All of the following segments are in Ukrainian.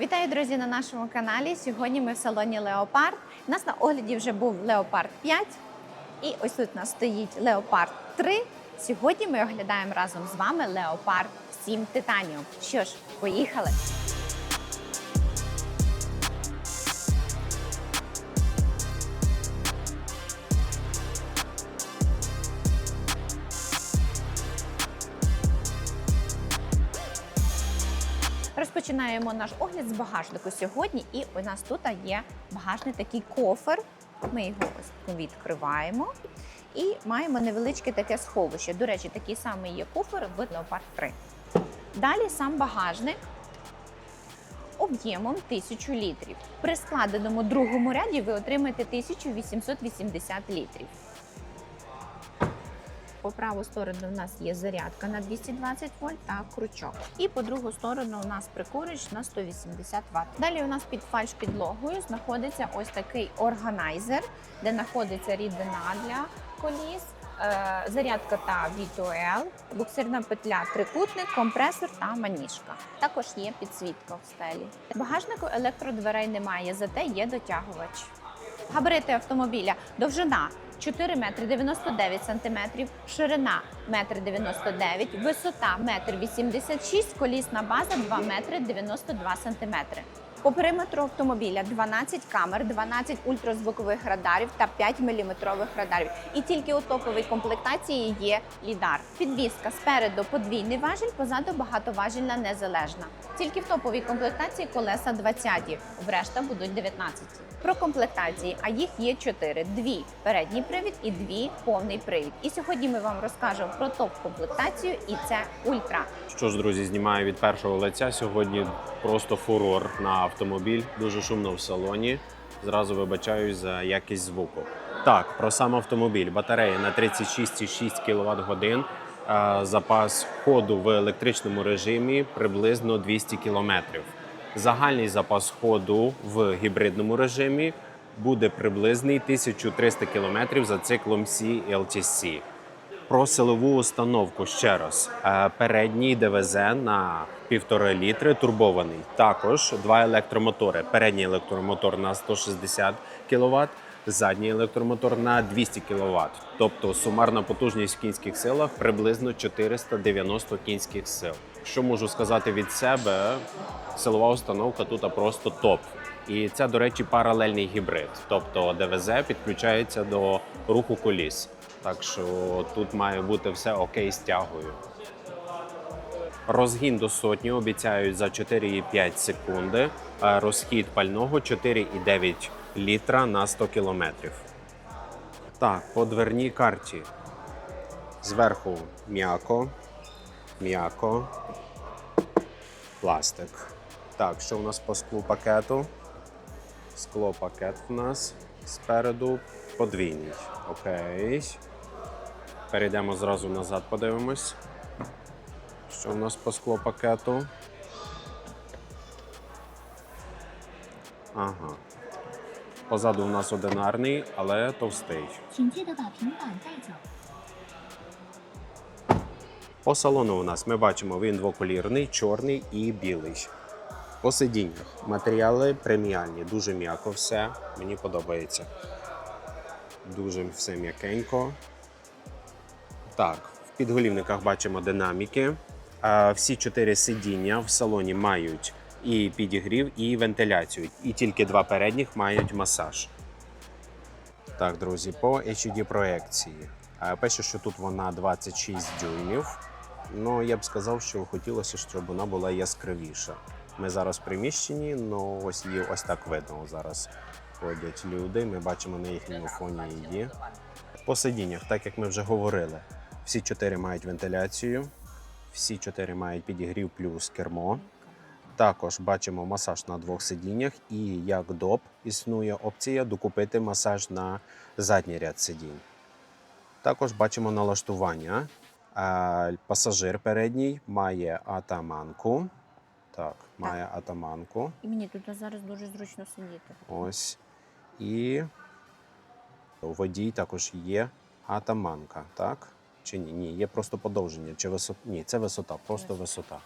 Вітаю, друзі, на нашому каналі. Сьогодні ми в салоні Леопард. У нас на огляді вже був Леопард 5. І ось тут у нас стоїть Леопард 3. Сьогодні ми оглядаємо разом з вами Леопард 7 Титаніум. Що ж, поїхали! Розпочинаємо наш огляд з багажнику сьогодні. І у нас тут є багажний такий кофер. Ми його відкриваємо і маємо невеличке таке сховище. До речі, такий самий є кофер в Leopard 3. Далі сам багажник об'ємом 1000 літрів. При складеному другому ряді ви отримаєте 1880 літрів. По праву сторону у нас є зарядка на 220 вольт та крючок. І по другу сторону у нас прикурювач на 180 Вт. Далі у нас під фальш підлогою знаходиться ось такий органайзер, де знаходиться рідина для коліс. е, Зарядка та V2L, буксирна петля, трикутник, компресор та маніжка. Також є підсвітка в стелі. Багажнику електродверей немає, зате є дотягувач. Габарити автомобіля довжина 4 метри 99 сантиметрів, ширина 1 99 висота 1 86 колісна база 2 метри 92 сантиметри. По периметру автомобіля 12 камер, 12 ультразвукових радарів та 5 мм радарів. І тільки у топовій комплектації є лідар. Підвізка спереду подвійний важіль, позаду багатоважільна незалежна. Тільки в топовій комплектації колеса 20, врешта будуть 19. Про комплектації, а їх є 4. Дві передній привід і дві повний привід. І сьогодні ми вам розкажемо про топ-комплектацію, і це ультра. Що ж, друзі, знімаю від першого лиця. Сьогодні просто фурор на автомобіль. Дуже шумно в салоні. Зразу вибачаюсь за якість звуку. Так, про сам автомобіль. Батарея на 36,6 кВт годин. Запас ходу в електричному режимі приблизно 200 км. Загальний запас ходу в гібридному режимі буде приблизний 1300 км за циклом CLTC. Про силову установку ще раз. Е, Передній ДВЗ на 1,5 літри турбований. Також два електромотори. Передній електромотор на 160 кВт, задній електромотор на 200 кВт. Тобто сумарна потужність в кінських силах приблизно 490 кінських сил. Що можу сказати від себе? Силова установка тут просто топ. І це, до речі, паралельний гібрид. Тобто ДВЗ підключається до руху коліс. Так що тут має бути все окей з тягою. Розгін до сотні обіцяють за 4,5 секунди. а Розхід пального 4,9 літра на 100 кілометрів. Так, по дверній карті. Зверху м'яко, м'яко, пластик. Так, що у нас по склу пакету? Скло пакет у нас спереду подвійний. Окей. Перейдемо зразу назад, подивимось, що у нас по склопакету. Ага. Позаду у нас одинарний, але товстий. По салону у нас ми бачимо він двоколірний, чорний і білий. По сидіннях матеріали преміальні, дуже м'яко все. Мені подобається. Дуже все м'якенько. Так, в підголівниках бачимо динаміки. Всі чотири сидіння в салоні мають і підігрів, і вентиляцію. І тільки два передніх мають масаж. Так, друзі, по HD проекції. Пише, що тут вона 26 дюймів. Ну, я б сказав, що хотілося, щоб вона була яскравіша. Ми зараз в приміщенні, ну ось її ось так видно. Зараз ходять люди. Ми бачимо на їхньому фоні її. По сидіннях, так як ми вже говорили, всі чотири мають вентиляцію, всі чотири мають підігрів плюс кермо. Також бачимо масаж на двох сидіннях, і як доп існує опція докупити масаж на задній ряд сидінь. Також бачимо налаштування. Пасажир передній має атаманку. Так, має атаманку. І мені тут зараз дуже зручно сидіти. Ось. І у водій також є атаманка, так? Чи ні? Ні, є просто подовження. Чи висота? Ні, це висота, просто висота.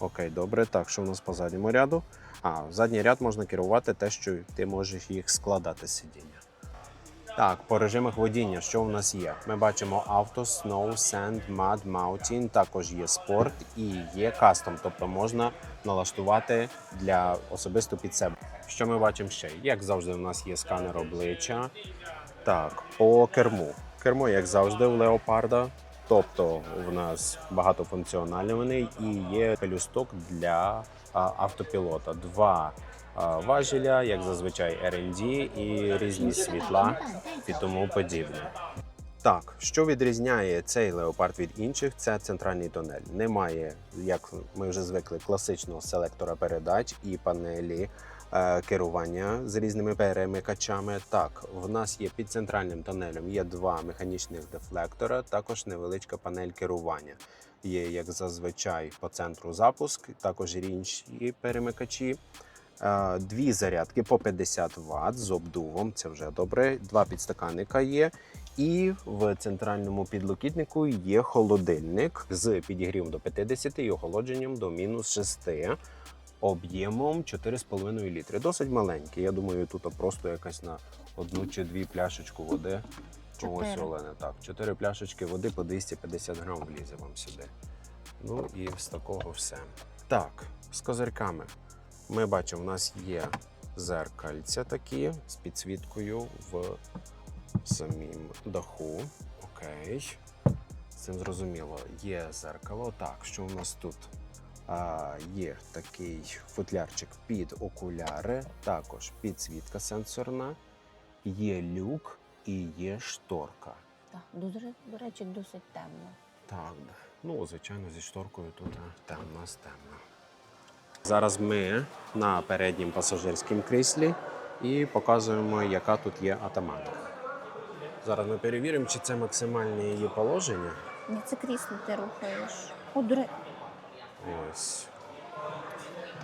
Окей, добре. Так, що в нас по задньому ряду? А, в задній ряд можна керувати те, що ти можеш їх складати з сидіння. Так, по режимах водіння, що у нас є? Ми бачимо авто, snow, sand, mud, mountain, також є спорт і є кастом, тобто можна налаштувати для особисто під себе. Що ми бачимо ще? Як завжди, у нас є сканер обличчя. Так, по керму. Кермо, як завжди, у леопарда. Тобто в нас багатофункціональний вони і є пелюсток для автопілота. Два важеля, як зазвичай RLD і різні світла і тому подібне. Так, що відрізняє цей леопард від інших, це центральний тунель. Немає, як ми вже звикли, класичного селектора передач і панелі керування з різними перемикачами. Так, в нас є під центральним тунелем є два механічних дефлектора, також невеличка панель керування. Є, як зазвичай, по центру запуск, також інші перемикачі. Е, Дві зарядки по 50 Вт з обдувом, це вже добре. Два підстаканника є. І в центральному підлокітнику є холодильник з підігрівом до 50 і охолодженням до мінус 6 об'ємом 4,5 літри. Досить маленький. Я думаю, тут просто якась на одну чи дві пляшечку води. Ось Чотири. Олена, так. Чотири пляшечки води по 250 грам влізе вам сюди. Ну і з такого все. Так, з козирками. Ми бачимо, у нас є зеркальця такі з підсвіткою в самім даху. Окей. З цим зрозуміло. Є зеркало. Так, що у нас тут? А, є такий футлярчик під окуляри, також підсвітка сенсорна, є люк і є шторка. Так, дуже, до речі, досить темно. Так, ну звичайно, зі шторкою тут темно, темно. Зараз ми на переднім пасажирському кріслі і показуємо, яка тут є атаманка. Зараз ми перевіримо, чи це максимальне її положення. Ні, це крісло ти рухаєш. О, Ось.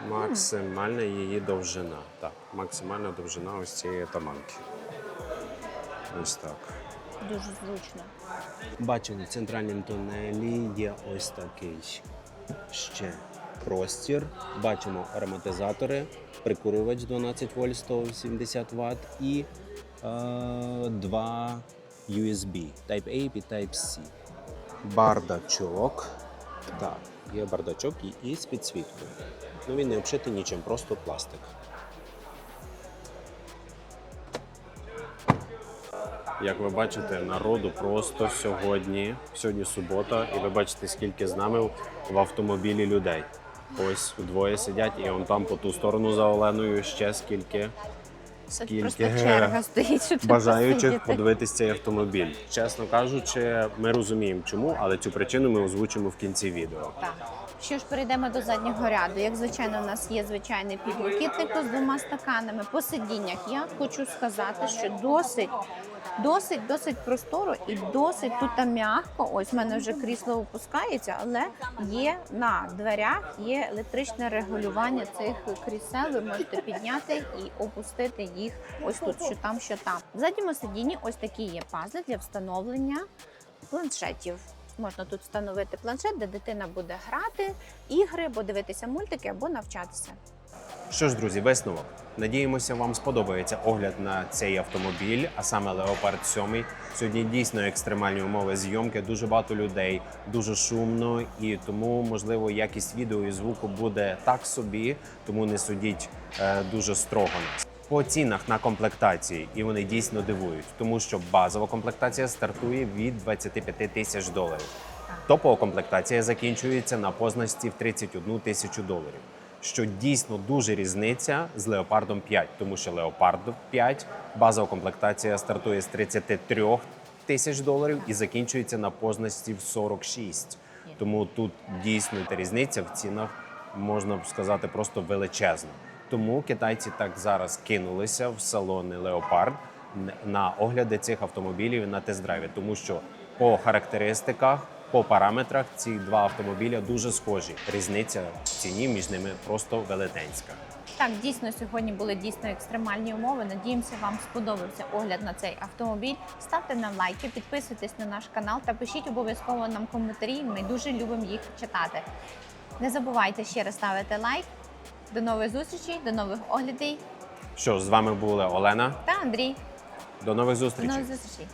Максимальна її довжина. Так, максимальна довжина ось цієї атаманки. Ось так. дуже зручно. Бачимо, в центральному тунелі є ось такий ще простір. Бачимо ароматизатори, прикурювач 12 вольт 180 Вт і е, два USB Type A і Type C. Бардачок. Так, є бардачок і, з підсвіткою. Ну він не обшитий нічим, просто пластик. Як ви бачите, народу просто сьогодні, сьогодні субота, і ви бачите, скільки з нами в автомобілі людей. Ось двоє сидять, і он там по ту сторону за Оленою ще скільки Скільки просто черга стоїть, щоб бажаючих посидіти. подивитися цей автомобіль. Чесно кажучи, ми розуміємо, чому, але цю причину ми озвучимо в кінці відео. Так. Що ж, перейдемо до заднього ряду. Як звичайно, у нас є звичайний підлокітник з двома стаканами. По сидіннях я хочу сказати, що досить, досить, досить просторо і досить тут м'яко. Ось в мене вже крісло опускається, але є на дверях є електричне регулювання цих крісел. Ви можете підняти і опустити їх ось тут, що там, що там. В задньому сидінні ось такі є пазли для встановлення планшетів. Можна тут встановити планшет, де дитина буде грати, ігри, або дивитися мультики, або навчатися. Що ж, друзі, висновок. Надіємося, вам сподобається огляд на цей автомобіль, а саме Leopard 7. Сьогодні дійсно екстремальні умови зйомки, дуже багато людей, дуже шумно, і тому, можливо, якість відео і звуку буде так собі, тому не судіть е, дуже строго нас. По цінах на комплектації, і вони дійсно дивують, тому що базова комплектація стартує від 25 тисяч доларів. Топова комплектація закінчується на позначці в 31 тисячу доларів що дійсно дуже різниця з Леопардом 5, тому що Леопард 5 базова комплектація стартує з 33 тисяч доларів і закінчується на позначці в 46. Тому тут дійсно та різниця в цінах можна б сказати просто величезна. Тому китайці так зараз кинулися в салони Леопард на огляди цих автомобілів на тест-драйві, тому що по характеристиках по параметрах ці два автомобіля дуже схожі. Різниця в ціні між ними просто велетенська. Так, дійсно, сьогодні були дійсно екстремальні умови. Надіємося, вам сподобався огляд на цей автомобіль. Ставте нам лайки, підписуйтесь на наш канал та пишіть обов'язково нам коментарі. Ми дуже любимо їх читати. Не забувайте ще раз ставити лайк. До нових зустрічей, до нових оглядей Що, з вами були Олена. та Андрій. До нових До нових зустрічей.